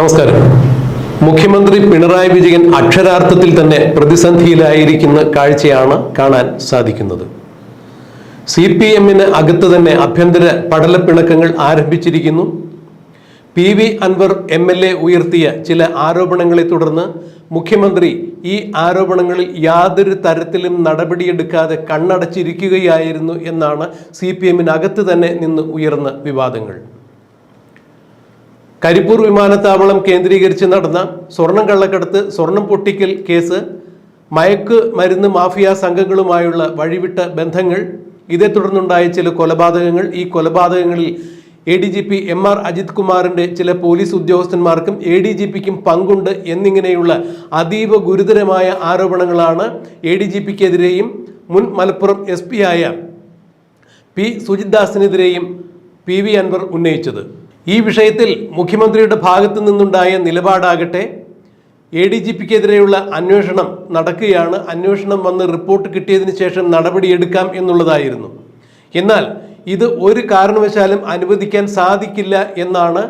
നമസ്കാരം. മുഖ്യമന്ത്രി പിണറായി വിജയൻ അക്ഷരാർത്ഥത്തിൽ തന്നെ പ്രതിസന്ധിയിലായിരിക്കുന്ന കാഴ്ചയാണ് കാണാൻ സാധിക്കുന്നത്. സി പി എമ്മിന് അകത്ത് തന്നെ ആഭ്യന്തര പടലപ്പിണക്കങ്ങൾ ആരംഭിച്ചിരിക്കുന്നു. P V Anvar M L A ഉയർത്തിയ ചില ആരോപണങ്ങളെ തുടർന്ന് മുഖ്യമന്ത്രി ഈ ആരോപണങ്ങളിൽ യാതൊരു തരത്തിലും നടപടിയെടുക്കാതെ കണ്ണടച്ചിരിക്കുകയായിരുന്നു എന്നാണ് സി പി എമ്മിനകത്ത് തന്നെ നിന്ന് ഉയർന്ന വിവാദങ്ങൾ. കരിപ്പൂർ വിമാനത്താവളം കേന്ദ്രീകരിച്ച് നടന്ന സ്വർണം കള്ളക്കടത്ത് സ്വർണം പൊട്ടിക്കൽ കേസ് മയക്ക് മരുന്ന് മാഫിയ സംഘങ്ങളുമായുള്ള വഴിവിട്ട ബന്ധങ്ങൾ ഇതേ തുടർന്നുണ്ടായ ചില കൊലപാതകങ്ങൾ. ഈ കൊലപാതകങ്ങളിൽ A D G P M R Ajith കുമാറിന്റെ ചില പോലീസ് ഉദ്യോഗസ്ഥന്മാർക്കും എ ഡി ജി പിക്കും പങ്കുണ്ട് എന്നിങ്ങനെയുള്ള അതീവ ഗുരുതരമായ ആരോപണങ്ങളാണ് എ ഡി ജി പിക്കെതിരെയും മുൻ മലപ്പുറം എസ് പി ആയ പി സുജിത് ദാസിനെതിരെയും പി വി അൻവർ ഉന്നയിച്ചത്. ഈ വിഷയത്തിൽ മുഖ്യമന്ത്രിയുടെ ഭാഗത്തു നിന്നുണ്ടായ നിലപാടാകട്ടെ എ ഡി ജി പിക്കെതിരെയുള്ള അന്വേഷണം നടക്കുകയാണ്. അന്വേഷണം വന്ന് റിപ്പോർട്ട് കിട്ടിയതിന് ശേഷം നടപടിയെടുക്കാം എന്നുള്ളതായിരുന്നു. എന്നാൽ ഇത് ഒരു കാരണവശാലും അനുവദിക്കാൻ സാധിക്കില്ല എന്നാണ്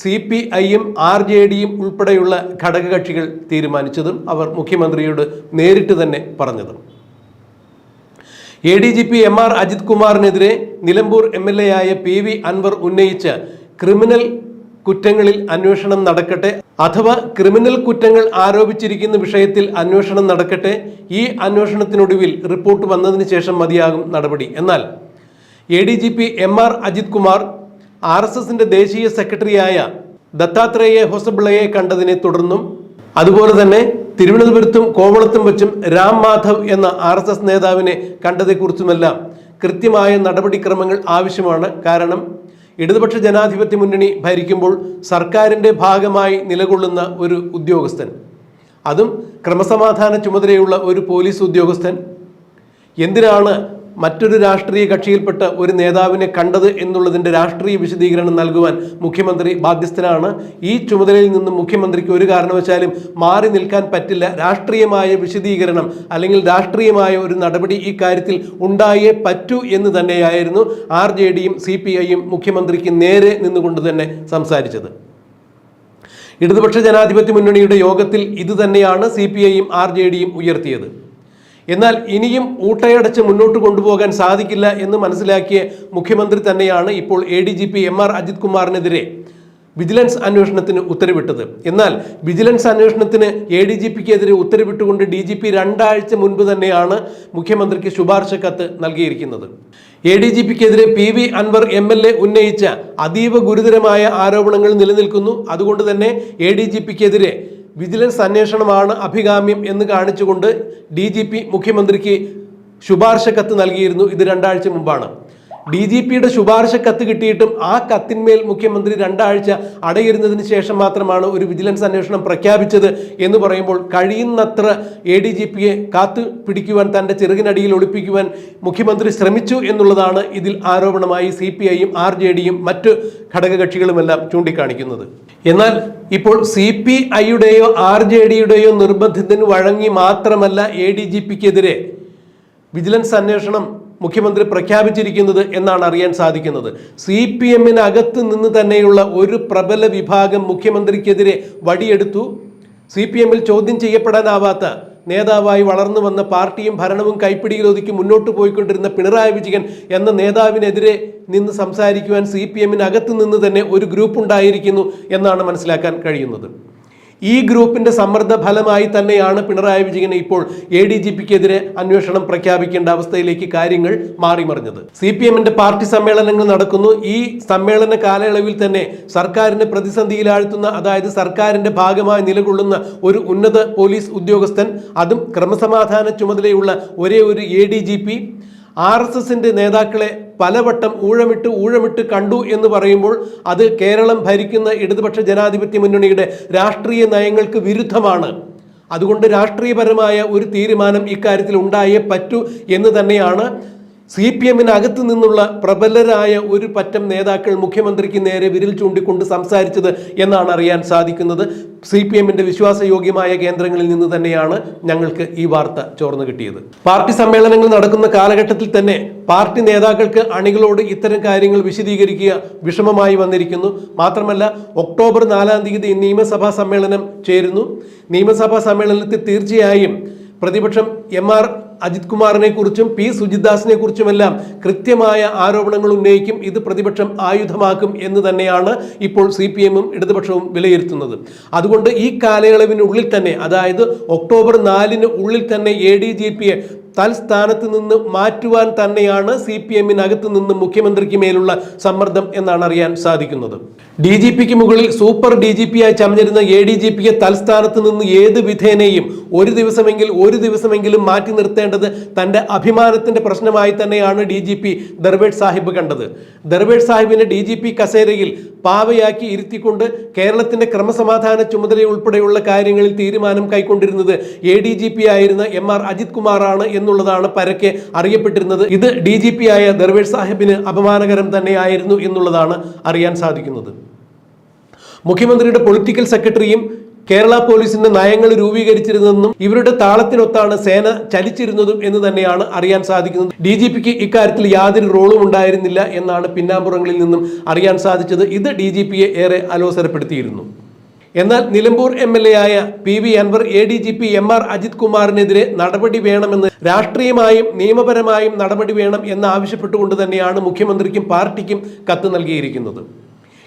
സി പി ഐയും ആർ ജെ ഡിയും ഉൾപ്പെടെയുള്ള ഘടകകക്ഷികൾ തീരുമാനിച്ചതും അവർ മുഖ്യമന്ത്രിയോട് നേരിട്ട് തന്നെ പറഞ്ഞതും. A D G P M R Ajith കുമാറിനെതിരെ Nilambur M L A ആയ പി വി അൻവർ ഉന്നയിച്ച ക്രിമിനൽ കുറ്റങ്ങളിൽ അന്വേഷണം നടക്കട്ടെ അഥവാ ക്രിമിനൽ കുറ്റങ്ങൾ ആരോപിച്ചിരിക്കുന്ന വിഷയത്തിൽ അന്വേഷണം നടക്കട്ടെ ഈ അന്വേഷണത്തിനൊടുവിൽ റിപ്പോർട്ട് വന്നതിന് ശേഷം മതിയാകും നടപടി. എന്നാൽ A D G P M R Ajith Kumar R S എസിന്റെ ദേശീയ സെക്രട്ടറിയായ ദത്താത്രേയ ഹൊസബിളയെ കണ്ടതിനെ തുടർന്നും അതുപോലെ തന്നെ തിരുവനന്തപുരത്തും കോവളത്തും വെച്ചും രാം മാധവ് എന്ന ആർ എസ് എസ് നേതാവിനെ കണ്ടതേക്കുറിച്ചുമെല്ലാം കൃത്യമായ നടപടിക്രമങ്ങൾ ആവശ്യമാണ്. കാരണം ഇടതുപക്ഷ ജനാധിപത്യ മുന്നണി ഭരിക്കുമ്പോൾ സർക്കാരിന്റെ ഭാഗമായി നിലകൊള്ളുന്ന ഒരു ഉദ്യോഗസ്ഥൻ. അതും ക്രമസമാധാന ചുമതലയുള്ള ഒരു പോലീസ് ഉദ്യോഗസ്ഥൻ. എന്തിനാണ് മറ്റൊരു രാഷ്ട്രീയ കക്ഷിയിൽപ്പെട്ട ഒരു നേതാവിനെ കണ്ടത് എന്നുള്ളതിന്റെ രാഷ്ട്രീയ വിശദീകരണം നൽകുവാൻ മുഖ്യമന്ത്രി ബാധ്യസ്ഥനാണ്. ഈ ചുമതലയിൽ നിന്നും മുഖ്യമന്ത്രിക്ക് ഒരു കാരണവശാലും മാറി നിൽക്കാൻ പറ്റില്ല. രാഷ്ട്രീയമായ വിശദീകരണം അല്ലെങ്കിൽ രാഷ്ട്രീയമായ ഒരു നടപടി ഈ കാര്യത്തിൽ ഉണ്ടായേ പറ്റൂ എന്ന് തന്നെയായിരുന്നു ആർ ജെ ഡിയും സി പി ഐയും മുഖ്യമന്ത്രിക്ക് നേരെ നിന്നുകൊണ്ട് തന്നെ സംസാരിച്ചത്. ഇടതുപക്ഷ ജനാധിപത്യ മുന്നണിയുടെ യോഗത്തിൽ ഇതുതന്നെയാണ് സി പി ഐയും ആർ ജെ ഡിയും ഉയർത്തിയത്. എന്നാൽ ഇനിയും ഊട്ടയടച്ച് മുന്നോട്ട് കൊണ്ടുപോകാൻ സാധിക്കില്ല എന്ന് മനസ്സിലാക്കിയ മുഖ്യമന്ത്രി തന്നെയാണ് ഇപ്പോൾ A D G P M R Ajith കുമാറിനെതിരെ vigilance അന്വേഷണത്തിന് ഉത്തരവിട്ടത്. എന്നാൽ വിജിലൻസ് അന്വേഷണത്തിന് എ ഡി ജി പിക്കെതിരെ ഉത്തരവിട്ടുകൊണ്ട് ഡി ജി പി രണ്ടാഴ്ച മുൻപ് തന്നെയാണ് മുഖ്യമന്ത്രിക്ക് ശുപാർശ കത്ത് നൽകിയിരിക്കുന്നത്. എ ഡി ജി പിക്കെതിരെ P V Anvar M L A ഉന്നയിച്ച അതീവ ഗുരുതരമായ ആരോപണങ്ങൾ നിലനിൽക്കുന്നു. അതുകൊണ്ട് തന്നെ എ ഡി ജി പിക്കെതിരെ വിജിലൻസ് അന്വേഷണമാണ് അഭികാമ്യം എന്ന് കാണിച്ചുകൊണ്ട് ഡി മുഖ്യമന്ത്രിക്ക് ശുപാർശ കത്ത് നൽകിയിരുന്നു ഇത് രണ്ടാഴ്ച മുമ്പാണ്. ഡി ജി പിയുടെ ശുപാർശ കത്ത് കിട്ടിയിട്ടും ആ കത്തിന്മേൽ മുഖ്യമന്ത്രി രണ്ടാഴ്ച അടയിരുന്നതിന് ശേഷം മാത്രമാണ് ഒരു വിജിലൻസ് അന്വേഷണം പ്രഖ്യാപിച്ചത് എന്ന് പറയുമ്പോൾ കഴിയുന്നത്ര എ ഡി ജി പിയെ കാത്തു പിടിക്കുവാൻ തന്റെ ചെറുകിനടിയിൽ ഒളിപ്പിക്കുവാൻ മുഖ്യമന്ത്രി ശ്രമിച്ചു എന്നുള്ളതാണ് ഇതിൽ ആരോപണമായി സി പി ഐയും ആർ ജെ ഡിയും മറ്റ് ഘടകകക്ഷികളുമെല്ലാം ചൂണ്ടിക്കാണിക്കുന്നത്. എന്നാൽ ഇപ്പോൾ സി പി ഐയുടെയോ ആർ ജെ ഡിയുടെയോ നിർബന്ധത്തിന് വഴങ്ങി മാത്രമല്ല എ ഡി ജി പിക്കെതിരെ വിജിലൻസ് അന്വേഷണം മുഖ്യമന്ത്രി പ്രഖ്യാപിച്ചിരിക്കുന്നത് എന്നാണ് അറിയാൻ സാധിക്കുന്നത്. സി പി എമ്മിനകത്ത് നിന്ന് തന്നെയുള്ള ഒരു പ്രബല വിഭാഗം മുഖ്യമന്ത്രിക്കെതിരെ വടിയെടുത്തു. സി പി എമ്മിൽ ചോദ്യം ചെയ്യപ്പെടാനാവാത്ത നേതാവായി വളർന്നു വന്ന പാർട്ടിയും ഭരണവും കൈപ്പിടിയിൽ ഒതുക്കി മുന്നോട്ട് പോയിക്കൊണ്ടിരുന്ന പിണറായി വിജയൻ എന്ന നേതാവിനെതിരെ നിന്ന് സംസാരിക്കുവാൻ സി പി എമ്മിനകത്ത് നിന്ന് തന്നെ ഒരു ഗ്രൂപ്പ് ഉണ്ടായിരിക്കുന്നു എന്നാണ് മനസ്സിലാക്കാൻ കഴിയുന്നത്. ഈ ഗ്രൂപ്പിന്റെ സമ്മർദ്ദ ഫലമായി തന്നെയാണ് പിണറായി വിജയൻ ഇപ്പോൾ എ ഡി ജി പിക്കെതിരെ അന്വേഷണം പ്രഖ്യാപിക്കേണ്ട അവസ്ഥയിലേക്ക് കാര്യങ്ങൾ മാറിമറിഞ്ഞത്. സി പി എമ്മിന്റെ പാർട്ടി സമ്മേളനങ്ങൾ നടക്കുന്നു. ഈ സമ്മേളന കാലയളവിൽ തന്നെ സർക്കാരിനെ പ്രതിസന്ധിയിലാഴ്ത്തുന്ന അതായത് സർക്കാരിന്റെ ഭാഗമായി നിലകൊള്ളുന്ന ഒരു ഉന്നത പോലീസ് ഉദ്യോഗസ്ഥൻ അതും ക്രമസമാധാന ചുമതലയുള്ള ഒരേ ഒരു A D G P R S എസിന്റെ നേതാക്കളെ പലവട്ടം ഊഴമിട്ട് ഊഴമിട്ട് കണ്ടു എന്ന് പറയുമ്പോൾ അത് കേരളം ഭരിക്കുന്ന ഇടതുപക്ഷ ജനാധിപത്യ മുന്നണിയുടെ രാഷ്ട്രീയ നയങ്ങൾക്ക് വിരുദ്ധമാണ്. അതുകൊണ്ട് രാഷ്ട്രീയപരമായ ഒരു തീരുമാനം ഇക്കാര്യത്തിൽ ഉണ്ടായേ പറ്റൂ എന്ന് തന്നെയാണ് സി പി എമ്മിനകത്ത് നിന്നുള്ള പ്രബലരായ ഒരു പറ്റം നേതാക്കൾ മുഖ്യമന്ത്രിക്ക് നേരെ വിരൽ ചൂണ്ടിക്കൊണ്ട് സംസാരിച്ചത് എന്നാണ് അറിയാൻ സാധിക്കുന്നത്. സി പി എമ്മിന്റെ വിശ്വാസയോഗ്യമായ കേന്ദ്രങ്ങളിൽ നിന്ന് തന്നെയാണ് ഞങ്ങൾക്ക് ഈ വാർത്ത ചോർന്നു കിട്ടിയത്. പാർട്ടി സമ്മേളനങ്ങൾ നടക്കുന്ന കാലഘട്ടത്തിൽ തന്നെ പാർട്ടി നേതാക്കൾക്ക് അണികളോട് ഇത്തരം കാര്യങ്ങൾ വിശദീകരിക്കുക വിഷമമായി വന്നിരിക്കുന്നു. മാത്രമല്ല ഒക്ടോബർ നാലാം തീയതി നിയമസഭാ സമ്മേളനം ചേരുന്നു. നിയമസഭാ സമ്മേളനത്തിൽ തീർച്ചയായും പ്രതിപക്ഷം എം ആർ അജിത് കുമാറിനെ കുറിച്ചും പി. സുജിത്ദാസിനെ കുറിച്ചുമെല്ലാം കൃത്യമായ ആരോപണങ്ങൾ ഉന്നയിക്കും. ഇത് പ്രതിപക്ഷം ആയുധമാക്കും എന്ന് തന്നെയാണ് ഇപ്പോൾ സി പി എമ്മും ഇടതുപക്ഷവും വിലയിരുത്തുന്നത്. അതുകൊണ്ട് ഈ കാലയളവിനുള്ളിൽ തന്നെ അതായത് ഒക്ടോബർ നാലിന് ഉള്ളിൽ തന്നെ എ ഡി ജി പിയെ തൽസ്ഥാനത്ത് നിന്ന് മാറ്റുവാൻ തന്നെയാണ് സി പി എമ്മിനകത്ത് നിന്ന് മുഖ്യമന്ത്രിക്ക് മേലുള്ള സമ്മർദ്ദം എന്നാണ് അറിയാൻ സാധിക്കുന്നത്. ഡി ജി പിക്ക് മുകളിൽ സൂപ്പർ ഡി ജി പി ആയി ചമഞ്ഞിരുന്ന എ ഡി ജി പിയെ തൽസ്ഥാനത്ത് നിന്ന് ഏത് വിധേനയും ഒരു ദിവസമെങ്കിൽ ഒരു ദിവസമെങ്കിലും മാറ്റി നിർത്തേണ്ടത് തന്റെ അഭിമാനത്തിന്റെ പ്രശ്നമായി തന്നെയാണ് D G P Darvesh Sahib കണ്ടത്. ദർവേഡ് സാഹിബിനെ ഡി ജി പി കസേരയിൽ പാവയാക്കി ഇരുത്തിക്കൊണ്ട് കേരളത്തിന്റെ ക്രമസമാധാന ചുമതല ഉൾപ്പെടെയുള്ള കാര്യങ്ങളിൽ തീരുമാനം കൈക്കൊണ്ടിരുന്നത് എ ഡി ജി പി ആയിരുന്ന എം ആർ അജിത് കുമാറാണ് എന്നുള്ളതാണ് പരക്കെ അറിയപ്പെട്ടിരുന്നത്. ഇത് ഡി ജി പി ആയ ദർവേഷ് സാഹിബിന് അപമാനകരം തന്നെയായിരുന്നു എന്നുള്ളതാണ് അറിയാൻ സാധിക്കുന്നത്. മുഖ്യമന്ത്രിയുടെ പൊളിറ്റിക്കൽ സെക്രട്ടറിയും കേരള പോലീസിന്റെ നയങ്ങൾ രൂപീകരിച്ചിരുന്നതെന്നും ഇവരുടെ താളത്തിനൊത്താണ് സേന ചലിച്ചിരുന്നതും എന്ന് തന്നെയാണ് അറിയാൻ സാധിക്കുന്നത്. ഡി ജി പിക്ക് ഇക്കാര്യത്തിൽ യാതൊരു റോളും ഉണ്ടായിരുന്നില്ല എന്നാണ് പിന്നാമ്പുറങ്ങളിൽ നിന്നും അറിയാൻ സാധിച്ചത്. ഇത് ഡി ഏറെ അലോസരപ്പെടുത്തിയിരുന്നു. എന്നാൽ നിലമ്പൂർ എം എൽ എ ആയ P V Anvar A D G P M R Ajith കുമാറിനെതിരെ നടപടി വേണമെന്ന് രാഷ്ട്രീയമായും നിയമപരമായും നടപടി വേണം എന്ന് ആവശ്യപ്പെട്ടുകൊണ്ട് തന്നെയാണ് മുഖ്യമന്ത്രിക്കും പാർട്ടിക്കും കത്ത് നൽകിയിരിക്കുന്നത്.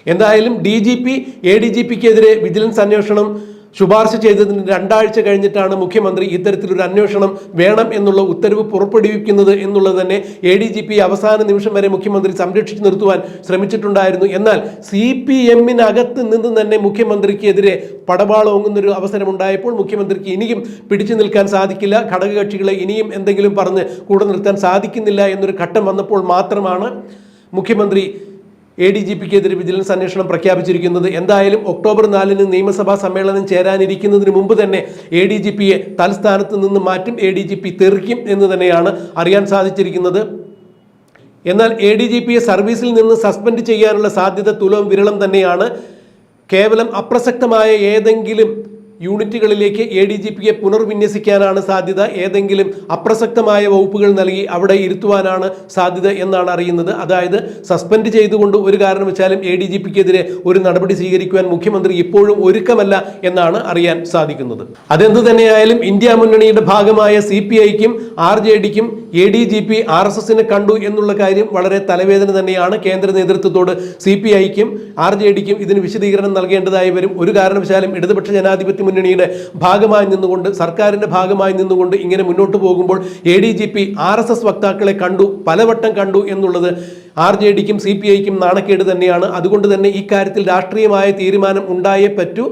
എന്തായാലും D G P A D G പിക്കെതിരെ വിജിലൻസ് അന്വേഷണം ശുപാർശ ചെയ്തതിന് രണ്ടാഴ്ച കഴിഞ്ഞിട്ടാണ് മുഖ്യമന്ത്രി ഇത്തരത്തിലൊരു അന്വേഷണം വേണം എന്നുള്ള ഉത്തരവ് പുറപ്പെടുവിക്കുന്നത് എന്നുള്ളത് തന്നെ എ ഡി ജി പി അവസാന നിമിഷം വരെ മുഖ്യമന്ത്രി സംരക്ഷിച്ചു നിർത്തുവാൻ ശ്രമിച്ചിട്ടുണ്ടായിരുന്നു. എന്നാൽ സി പി എമ്മിനകത്ത് നിന്ന് തന്നെ മുഖ്യമന്ത്രിക്കെതിരെ പടവാളോങ്ങുന്നൊരു അവസരമുണ്ടായപ്പോൾ മുഖ്യമന്ത്രിക്ക് ഇനിയും പിടിച്ചു നിൽക്കാൻ സാധിക്കില്ല. ഘടകകക്ഷികളെ ഇനിയും എന്തെങ്കിലും പറഞ്ഞ് കൂടെ നിർത്താൻ സാധിക്കുന്നില്ല എന്നൊരു ഘട്ടം വന്നപ്പോൾ മാത്രമാണ് മുഖ്യമന്ത്രി എ ഡി ജി പിക്കെതിരെ വിജിലൻസ് അന്വേഷണം പ്രഖ്യാപിച്ചിരിക്കുന്നത് എന്തായാലും ഒക്ടോബർ നാലിന് നിയമസഭാ സമ്മേളനം ചേരാനിരിക്കുന്നതിന് മുമ്പ് തന്നെ എ ഡി ജി പിയെ തൽസ്ഥാനത്ത് നിന്ന് മാറ്റും എ ഡി ജി പി തെറിക്കും എന്ന് തന്നെയാണ് അറിയാൻ സാധിച്ചിരിക്കുന്നത്. എന്നാൽ എ ഡി ജി പിയെ സർവീസിൽ നിന്ന് സസ്പെൻഡ് ചെയ്യാനുള്ള സാധ്യത തുലവും വിരളം തന്നെയാണ്. കേവലം അപ്രസക്തമായ ഏതെങ്കിലും യൂണിറ്റുകളിലേക്ക് എ ഡി ജി പിയെ പുനർവിന്യസിക്കാനാണ് സാധ്യത. ഏതെങ്കിലും അപ്രസക്തമായ വകുപ്പുകൾ നൽകി അവിടെ ഇരുത്തുവാനാണ് സാധ്യത എന്നാണ് അറിയുന്നത്. അതായത് സസ്പെൻഡ് ചെയ്തുകൊണ്ട് ഒരു കാരണവശാലും എ ഡി ജി പിക്കെതിരെ ഒരു നടപടി സ്വീകരിക്കുവാൻ മുഖ്യമന്ത്രി ഇപ്പോഴും ഒരുക്കമല്ല എന്നാണ് അറിയാൻ സാധിക്കുന്നത്. അതെന്ത് തന്നെയായാലും ഇന്ത്യ മുന്നണിയുടെ ഭാഗമായ സി പി ഐക്കും R J ഡിക്കും A D G P R S എസിനെ കണ്ടു എന്നുള്ള കാര്യം വളരെ തലവേദന തന്നെയാണ്. കേന്ദ്ര നേതൃത്വത്തോട് സി പി ഐക്കും ആർ ജെ ഡിക്കും ഇതിന് വിശദീകരണം നൽകേണ്ടതായി വരും. ഒരു കാരണവശാലും ഇടതുപക്ഷ ജനാധിപത്യ മുന്നണിയുടെ ഭാഗമായി നിന്നുകൊണ്ട് സർക്കാരിന്റെ ഭാഗമായി നിന്നുകൊണ്ട് ഇങ്ങനെ മുന്നോട്ട് പോകുമ്പോൾ A D G P R S S വക്താക്കളെ കണ്ടു പലവട്ടം കണ്ടു എന്നുള്ളത് ആർ ജെ ഡിക്കും സി പി ഐക്കും നാണക്കേട് തന്നെയാണ്. അതുകൊണ്ട് തന്നെ ഇക്കാര്യത്തിൽ രാഷ്ട്രീയമായ തീരുമാനം ഉണ്ടായേ പറ്റൂ.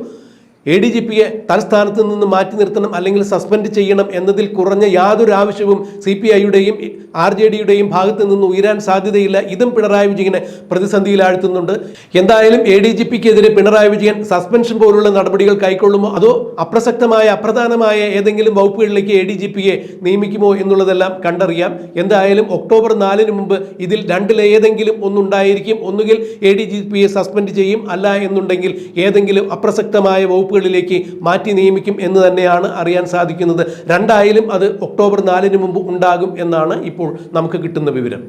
എ ഡി ജി പിയെ തൽസ്ഥാനത്ത് നിന്ന് മാറ്റി നിർത്തണം അല്ലെങ്കിൽ സസ്പെൻഡ് ചെയ്യണം എന്നതിൽ കുറഞ്ഞ യാതൊരു ആവശ്യവും സി പി ഐയുടെയും ആർ ജെ ഡിയുടെയും ഭാഗത്ത് നിന്ന് ഉയരാൻ സാധ്യതയില്ല. ഇതും പിണറായി വിജയനെ പ്രതിസന്ധിയിലാഴ്ത്തുന്നുണ്ട്. എന്തായാലും എ ഡി ജി പിക്കെതിരെ പിണറായി വിജയൻ സസ്പെൻഷൻ പോലുള്ള നടപടികൾ കൈക്കൊള്ളുമോ? അതോ അപ്രസക്തമായ അപ്രധാനമായ ഏതെങ്കിലും വകുപ്പുകളിലേക്ക് എ ഡി ജി പിയെ നിയമിക്കുമോ എന്നുള്ളതെല്ലാം കണ്ടറിയാം. എന്തായാലും ഒക്ടോബർ നാലിന് മുമ്പ് ഇതിൽ രണ്ടിലേതെങ്കിലും ഒന്നുണ്ടായിരിക്കും. ഒന്നുകിൽ എ ഡി ജി പിയെ സസ്പെൻഡ് ചെയ്യും. അല്ല എന്നുണ്ടെങ്കിൽ ഏതെങ്കിലും അപ്രസക്തമായ വകുപ്പുകളിലേക്ക് മാറ്റി നിയമിക്കും എന്ന് തന്നെയാണ് അറിയാൻ സാധിക്കുന്നത്. രണ്ടായാലും അത് ഒക്ടോബർ നാലിന് മുമ്പ് ഉണ്ടാകും എന്നാണ് ഇപ്പോൾ നമുക്ക് കിട്ടുന്ന വിവരം.